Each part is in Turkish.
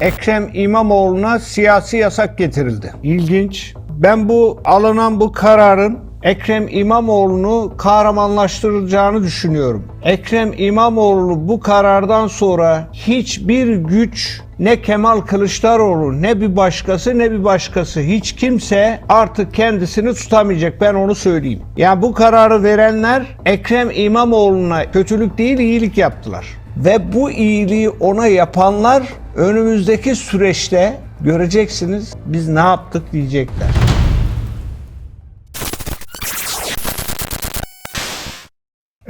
Ekrem İmamoğlu'na siyasi yasak getirildi. İlginç. Ben bu alınan bu kararın Ekrem İmamoğlu'nu kahramanlaştıracağını düşünüyorum. Ekrem İmamoğlu bu karardan sonra hiçbir güç ne Kemal Kılıçdaroğlu ne bir başkası ne bir başkası hiç kimse artık kendisini tutamayacak ben onu söyleyeyim. Yani bu kararı verenler Ekrem İmamoğlu'na kötülük değil iyilik yaptılar. Ve bu iyiliği ona yapanlar önümüzdeki süreçte göreceksiniz biz ne yaptık diyecekler.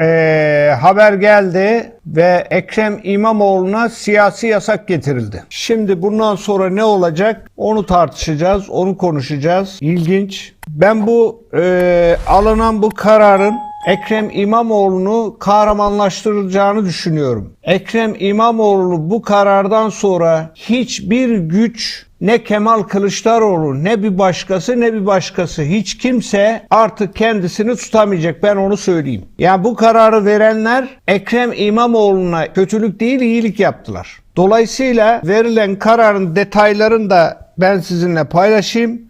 Ee, haber geldi ve Ekrem İmamoğlu'na siyasi yasak getirildi. Şimdi bundan sonra ne olacak onu tartışacağız, onu konuşacağız. İlginç. Ben bu e, alınan bu kararın Ekrem İmamoğlu'nu kahramanlaştıracağını düşünüyorum. Ekrem İmamoğlu bu karardan sonra hiçbir güç ne Kemal Kılıçdaroğlu ne bir başkası ne bir başkası hiç kimse artık kendisini tutamayacak ben onu söyleyeyim. Yani bu kararı verenler Ekrem İmamoğlu'na kötülük değil iyilik yaptılar. Dolayısıyla verilen kararın detaylarını da ben sizinle paylaşayım.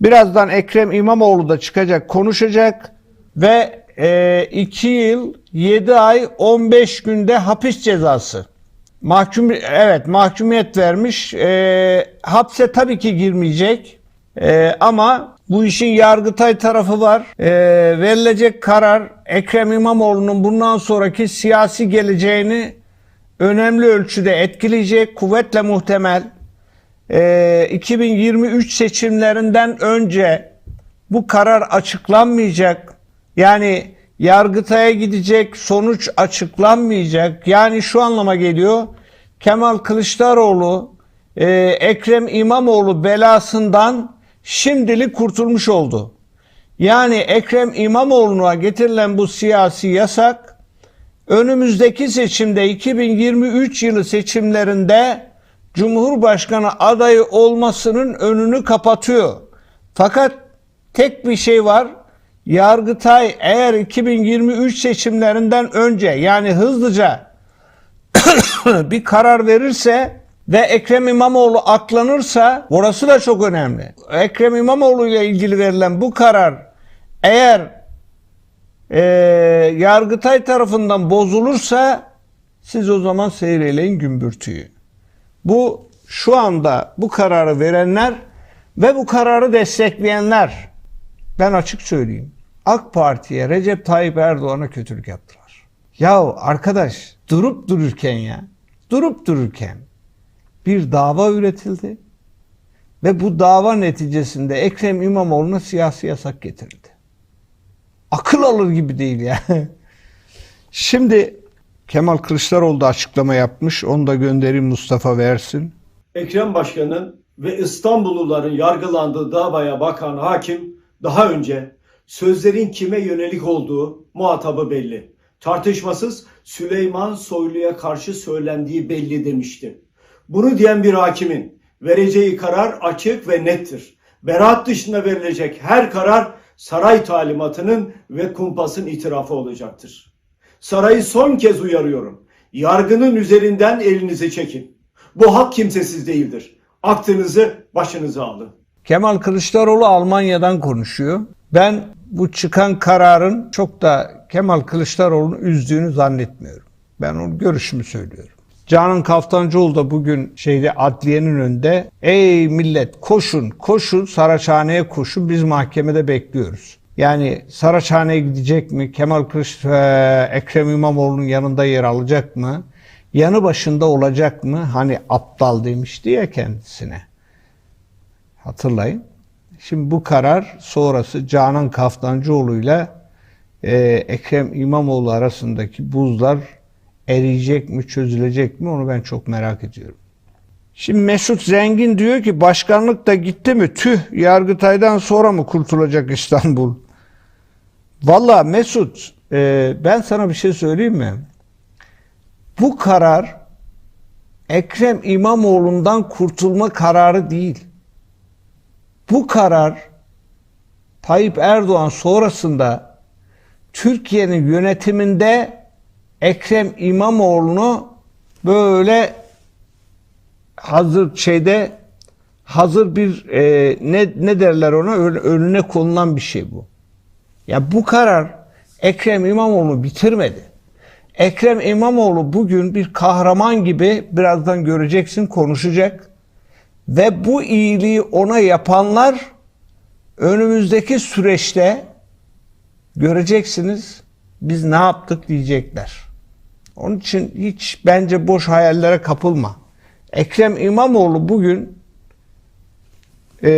Birazdan Ekrem İmamoğlu da çıkacak konuşacak ve 2 yıl 7 ay 15 günde hapis cezası. Mahkum evet mahkumiyet vermiş. E, hapse tabii ki girmeyecek. E, ama bu işin Yargıtay tarafı var. E, verilecek karar Ekrem İmamoğlu'nun bundan sonraki siyasi geleceğini önemli ölçüde etkileyecek. Kuvvetle muhtemel. E, 2023 seçimlerinden önce bu karar açıklanmayacak. Yani Yargıtay'a gidecek, sonuç açıklanmayacak. Yani şu anlama geliyor. Kemal Kılıçdaroğlu, e, Ekrem İmamoğlu belasından şimdilik kurtulmuş oldu. Yani Ekrem İmamoğlu'na getirilen bu siyasi yasak önümüzdeki seçimde 2023 yılı seçimlerinde Cumhurbaşkanı adayı olmasının önünü kapatıyor. Fakat tek bir şey var. Yargıtay eğer 2023 seçimlerinden önce yani hızlıca bir karar verirse ve Ekrem İmamoğlu aklanırsa orası da çok önemli. Ekrem İmamoğlu ile ilgili verilen bu karar eğer e, Yargıtay tarafından bozulursa siz o zaman seyreleyin gümbürtüyü. Bu şu anda bu kararı verenler ve bu kararı destekleyenler ben açık söyleyeyim. AK Parti'ye Recep Tayyip Erdoğan'a kötülük yaptılar. Ya arkadaş durup dururken ya durup dururken bir dava üretildi ve bu dava neticesinde Ekrem İmamoğlu'na siyasi yasak getirildi. Akıl alır gibi değil ya. Şimdi Kemal Kılıçdaroğlu da açıklama yapmış. Onu da göndereyim Mustafa versin. Ekrem Başkan'ın ve İstanbulluların yargılandığı davaya bakan hakim daha önce sözlerin kime yönelik olduğu muhatabı belli. Tartışmasız Süleyman Soylu'ya karşı söylendiği belli demişti. Bunu diyen bir hakimin vereceği karar açık ve nettir. Beraat dışında verilecek her karar saray talimatının ve kumpasın itirafı olacaktır. Sarayı son kez uyarıyorum. Yargının üzerinden elinizi çekin. Bu hak kimsesiz değildir. Aklınızı başınıza alın. Kemal Kılıçdaroğlu Almanya'dan konuşuyor. Ben bu çıkan kararın çok da Kemal Kılıçdaroğlu'nu üzdüğünü zannetmiyorum. Ben onun görüşümü söylüyorum. Canan Kaftancıoğlu da bugün şeyde adliyenin önünde ey millet koşun koşun Saraçhane'ye koşun biz mahkemede bekliyoruz. Yani Saraçhane'ye gidecek mi? Kemal Kılıçdaroğlu Ekrem İmamoğlu'nun yanında yer alacak mı? Yanı başında olacak mı? Hani aptal demişti ya kendisine. Hatırlayın. Şimdi bu karar sonrası Canan Kaftancıoğlu ile e, Ekrem İmamoğlu arasındaki buzlar eriyecek mi, çözülecek mi onu ben çok merak ediyorum. Şimdi Mesut Zengin diyor ki başkanlık da gitti mi? Tüh Yargıtay'dan sonra mı kurtulacak İstanbul? Valla Mesut e, ben sana bir şey söyleyeyim mi? Bu karar Ekrem İmamoğlu'ndan kurtulma kararı değil. Bu karar Tayyip Erdoğan sonrasında Türkiye'nin yönetiminde Ekrem İmamoğlu'nu böyle hazır şeyde hazır bir e, ne ne derler ona Ön- önüne konulan bir şey bu. Ya bu karar Ekrem İmamoğlu bitirmedi. Ekrem İmamoğlu bugün bir kahraman gibi birazdan göreceksin konuşacak. Ve bu iyiliği ona yapanlar önümüzdeki süreçte göreceksiniz biz ne yaptık diyecekler. Onun için hiç bence boş hayallere kapılma. Ekrem İmamoğlu bugün e,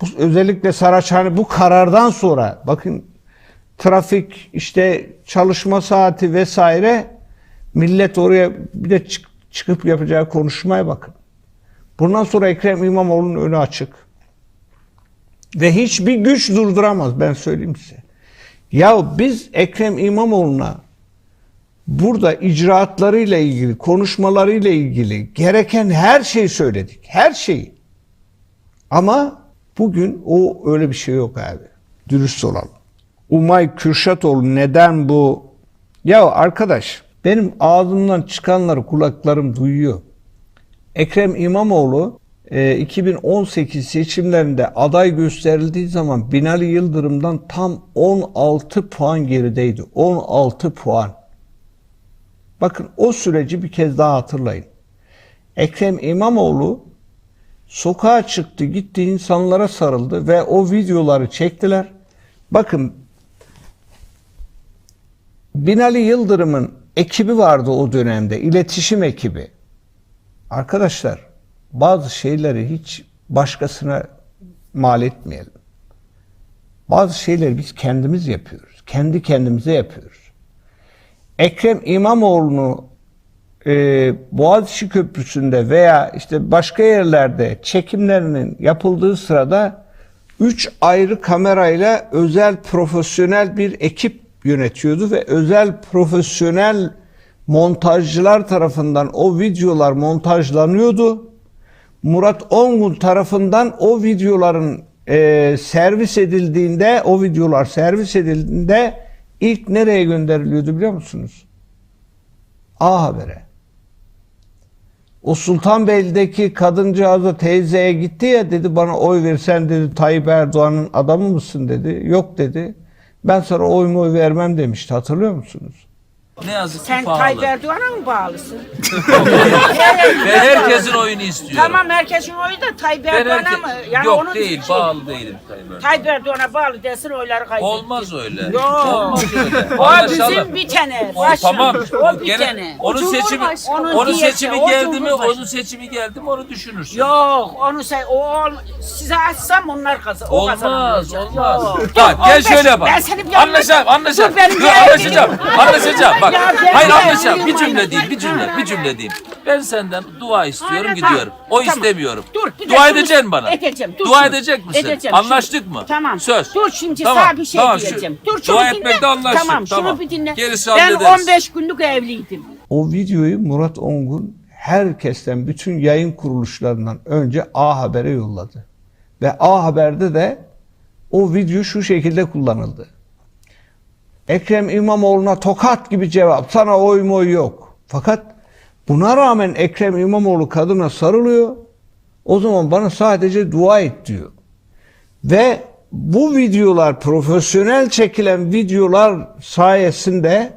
bu, özellikle Saraçhane bu karardan sonra bakın trafik işte çalışma saati vesaire millet oraya bir de çık- çıkıp yapacağı konuşmaya bakın. Bundan sonra Ekrem İmamoğlu'nun önü açık. Ve hiçbir güç durduramaz ben söyleyeyim size. Ya biz Ekrem İmamoğlu'na burada icraatlarıyla ilgili, konuşmalarıyla ilgili gereken her şeyi söyledik. Her şeyi. Ama bugün o öyle bir şey yok abi. Dürüst olalım. Umay Kürşatoğlu neden bu? Ya arkadaş benim ağzımdan çıkanları kulaklarım duyuyor. Ekrem İmamoğlu e, 2018 seçimlerinde aday gösterildiği zaman Binali Yıldırım'dan tam 16 puan gerideydi. 16 puan. Bakın o süreci bir kez daha hatırlayın. Ekrem İmamoğlu sokağa çıktı, gitti insanlara sarıldı ve o videoları çektiler. Bakın Binali Yıldırım'ın ekibi vardı o dönemde, iletişim ekibi. Arkadaşlar bazı şeyleri hiç başkasına mal etmeyelim. Bazı şeyleri biz kendimiz yapıyoruz. Kendi kendimize yapıyoruz. Ekrem İmamoğlu'nu e, Boğaziçi Köprüsü'nde veya işte başka yerlerde çekimlerinin yapıldığı sırada üç ayrı kamerayla özel profesyonel bir ekip yönetiyordu ve özel profesyonel montajcılar tarafından o videolar montajlanıyordu. Murat Ongun tarafından o videoların e, servis edildiğinde, o videolar servis edildiğinde ilk nereye gönderiliyordu biliyor musunuz? A Haber'e. O Sultanbeyli'deki kadıncağıza teyzeye gitti ya dedi bana oy versen dedi Tayyip Erdoğan'ın adamı mısın dedi. Yok dedi. Ben sana oy mu vermem demişti hatırlıyor musunuz? Ne yazık ki Sen pahalı. Tayyip Erdoğan'a mı bağlısın? Ben herkesin oyunu istiyorum. tamam herkesin oyu da Tayyip Ben Erdoğan'a herke- mı? Yani Yok onun değil, için- bağlı değilim Tayyip Erdoğan. Tayyip Erdoğan'a bağlı desin oyları kaybetti. Olmaz öyle. Yok. Olmaz öyle. O Anlaşalım. bizim bir tane. O, Başım. tamam. O bir Gene tane. onun seçimi Onun onun diyeti, seçimi o geldi mi? Cumhurbaşkanı. Onun seçimi geldi mi? Onu düşünürsün. Yok onu sen o ol- size açsam onlar kazan. O Olmaz, olmaz. Yok. Bak gel 15 şöyle bak. Ben seni bir Anlaşalım, anlaşalım. Dur, benim Dur, bir anlaşacağım, anlaşacağım. Bak, Ya ben- hayır ben anlaşacağım. Bir cümle değil, bir cümle, bir cümle değil. Ben senden dua istiyorum, Aynen, gidiyorum. tamam. O Tamam. istemiyorum. Dur, bir Dua edeceksin bana. Edeceğim. Dur Dua şimdi. edecek misin? Edeceğim. Anlaştık Şimdi- mı? Tamam. Söz. Dur şimdi Tamam, sana bir şey tamam, şu- diyeceğim. Dur şunu dua dinle. etmekte anlaştık, Tamam, tamam. şunu bir dinle. Gerisi ben hallederiz. 15 günlük evliydim. O videoyu Murat Ongun herkesten, bütün yayın kuruluşlarından önce A Haber'e yolladı. Ve A Haber'de de o video şu şekilde kullanıldı. Ekrem İmamoğlu'na tokat gibi cevap. Sana oy moy yok. Fakat buna rağmen Ekrem İmamoğlu kadına sarılıyor. O zaman bana sadece dua et diyor. Ve bu videolar profesyonel çekilen videolar sayesinde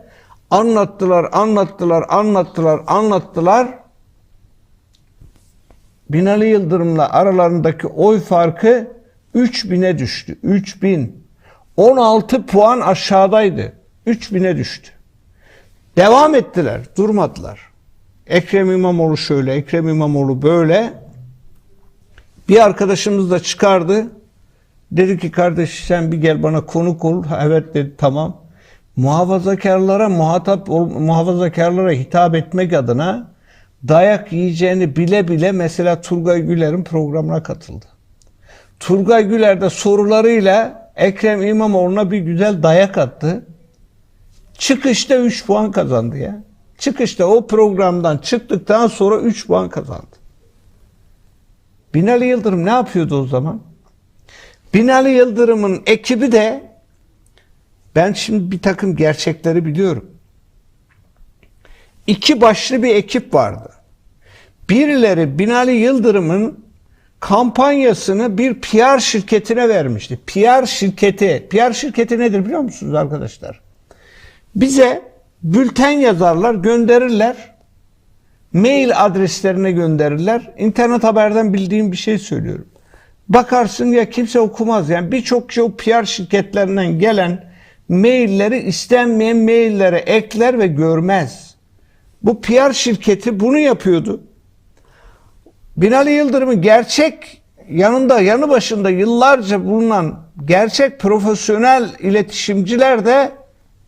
anlattılar, anlattılar, anlattılar, anlattılar. Binali Yıldırım'la aralarındaki oy farkı 3000'e düştü. 3000. 16 puan aşağıdaydı. 3000'e düştü. Devam ettiler, durmadılar. Ekrem İmamoğlu şöyle, Ekrem İmamoğlu böyle. Bir arkadaşımız da çıkardı. Dedi ki kardeş sen bir gel bana konuk ol. Evet dedi tamam. Muhafazakarlara muhatap muhafazakarlara hitap etmek adına dayak yiyeceğini bile bile mesela Turgay Güler'in programına katıldı. Turgay Güler de sorularıyla Ekrem İmamoğlu'na bir güzel dayak attı. Çıkışta 3 puan kazandı ya. Çıkışta o programdan çıktıktan sonra 3 puan kazandı. Binali Yıldırım ne yapıyordu o zaman? Binali Yıldırım'ın ekibi de ben şimdi bir takım gerçekleri biliyorum. İki başlı bir ekip vardı. birileri Binali Yıldırım'ın kampanyasını bir PR şirketine vermişti. PR şirketi. PR şirketi nedir biliyor musunuz arkadaşlar? Bize bülten yazarlar, gönderirler. Mail adreslerine gönderirler. İnternet haberden bildiğim bir şey söylüyorum. Bakarsın ya kimse okumaz. Yani birçok şey o PR şirketlerinden gelen mailleri istenmeyen maillere ekler ve görmez. Bu PR şirketi bunu yapıyordu. Binali Yıldırım'ın gerçek yanında yanı başında yıllarca bulunan gerçek profesyonel iletişimciler de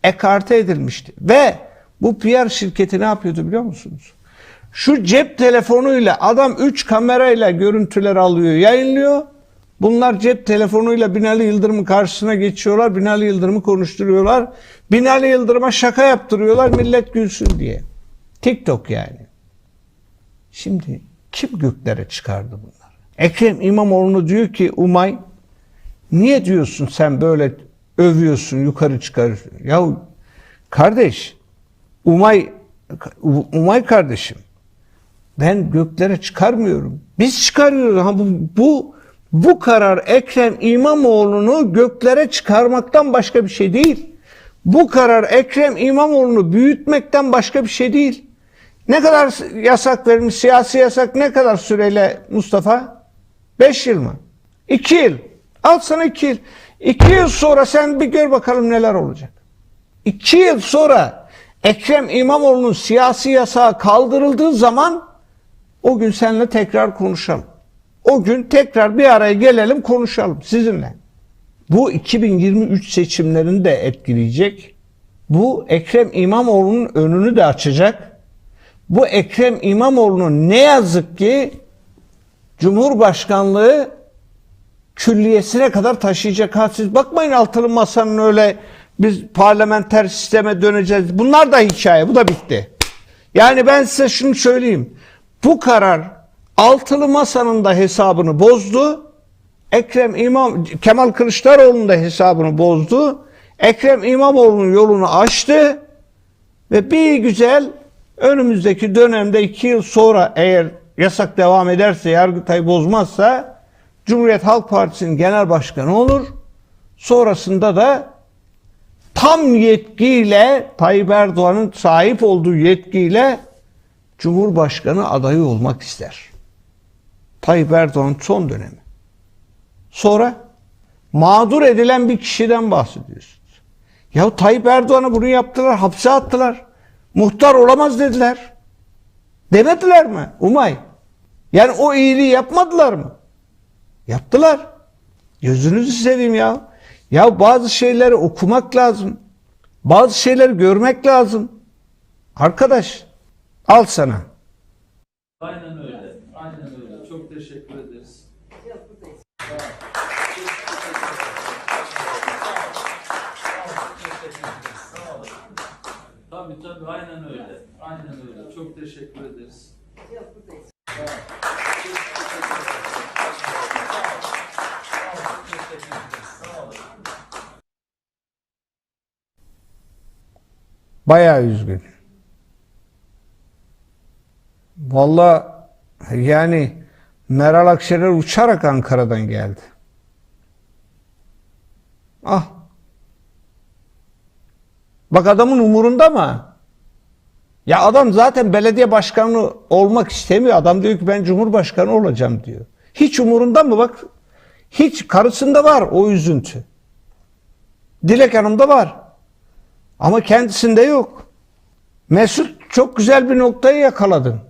ekarte edilmişti. Ve bu PR şirketi ne yapıyordu biliyor musunuz? Şu cep telefonuyla adam 3 kamerayla görüntüler alıyor, yayınlıyor. Bunlar cep telefonuyla Binali Yıldırım'ın karşısına geçiyorlar. Binali Yıldırım'ı konuşturuyorlar. Binali Yıldırım'a şaka yaptırıyorlar millet gülsün diye. TikTok yani. Şimdi kim göklere çıkardı bunları? Ekrem İmamoğlu diyor ki Umay niye diyorsun sen böyle övüyorsun yukarı çıkarıyorsun? Ya kardeş Umay Umay kardeşim ben göklere çıkarmıyorum. Biz çıkarıyoruz. Ha bu, bu bu karar Ekrem İmamoğlu'nu göklere çıkarmaktan başka bir şey değil. Bu karar Ekrem İmamoğlu'nu büyütmekten başka bir şey değil. Ne kadar yasak verilmiş, siyasi yasak ne kadar süreyle Mustafa? 5 yıl mı? 2 yıl. Al sana 2 yıl. 2 yıl sonra sen bir gör bakalım neler olacak. 2 yıl sonra Ekrem İmamoğlu'nun siyasi yasağı kaldırıldığı zaman o gün seninle tekrar konuşalım. O gün tekrar bir araya gelelim konuşalım sizinle. Bu 2023 seçimlerini de etkileyecek. Bu Ekrem İmamoğlu'nun önünü de açacak. Bu Ekrem İmamoğlu'nun ne yazık ki Cumhurbaşkanlığı külliyesine kadar taşıyacak. Ha siz bakmayın altılı masanın öyle biz parlamenter sisteme döneceğiz. Bunlar da hikaye. Bu da bitti. Yani ben size şunu söyleyeyim. Bu karar altılı masanın da hesabını bozdu. Ekrem İmam Kemal Kılıçdaroğlu'nun da hesabını bozdu. Ekrem İmamoğlu'nun yolunu açtı ve bir güzel önümüzdeki dönemde iki yıl sonra eğer yasak devam ederse, Yargıtay bozmazsa Cumhuriyet Halk Partisi'nin genel başkanı olur. Sonrasında da tam yetkiyle Tayyip Erdoğan'ın sahip olduğu yetkiyle Cumhurbaşkanı adayı olmak ister. Tayyip Erdoğan son dönemi. Sonra mağdur edilen bir kişiden bahsediyorsunuz. Ya Tayyip Erdoğan'a bunu yaptılar, hapse attılar. Muhtar olamaz dediler. Demediler mi? Umay. Yani o iyiliği yapmadılar mı? Yaptılar. Gözünüzü seveyim ya. Ya bazı şeyleri okumak lazım. Bazı şeyleri görmek lazım. Arkadaş al sana. Aynen öyle. Aynen öyle. Çok teşekkür ederiz. Tabii tabii aynen öyle. Aynen öyle. Çok teşekkür ederiz. Bayağı üzgün. Vallahi yani Meral Akşener uçarak Ankara'dan geldi. Ah. Bak adamın umurunda mı? Ya adam zaten belediye başkanı olmak istemiyor. Adam diyor ki ben cumhurbaşkanı olacağım diyor. Hiç umurunda mı bak? Hiç karısında var o üzüntü. Dilek Hanım'da var. Ama kendisinde yok. Mesut çok güzel bir noktayı yakaladın.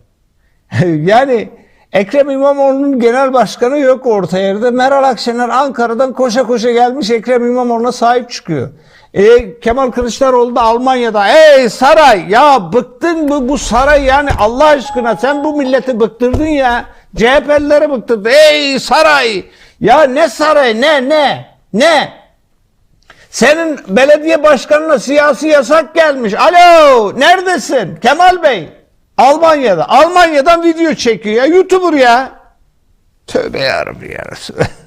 yani Ekrem İmamoğlu'nun genel başkanı yok orta yerde. Meral Akşener Ankara'dan koşa koşa gelmiş Ekrem İmamoğlu'na sahip çıkıyor. E, Kemal Kılıçdaroğlu da Almanya'da. Ey saray ya bıktın mı bu saray yani Allah aşkına sen bu milleti bıktırdın ya. CHP'lileri bıktırdın. Ey saray ya ne saray ne ne ne senin belediye başkanına siyasi yasak gelmiş. Alo neredesin Kemal Bey? Almanya'da. Almanya'dan video çekiyor ya. YouTuber ya. Tövbe yarabbim ya Resulallah.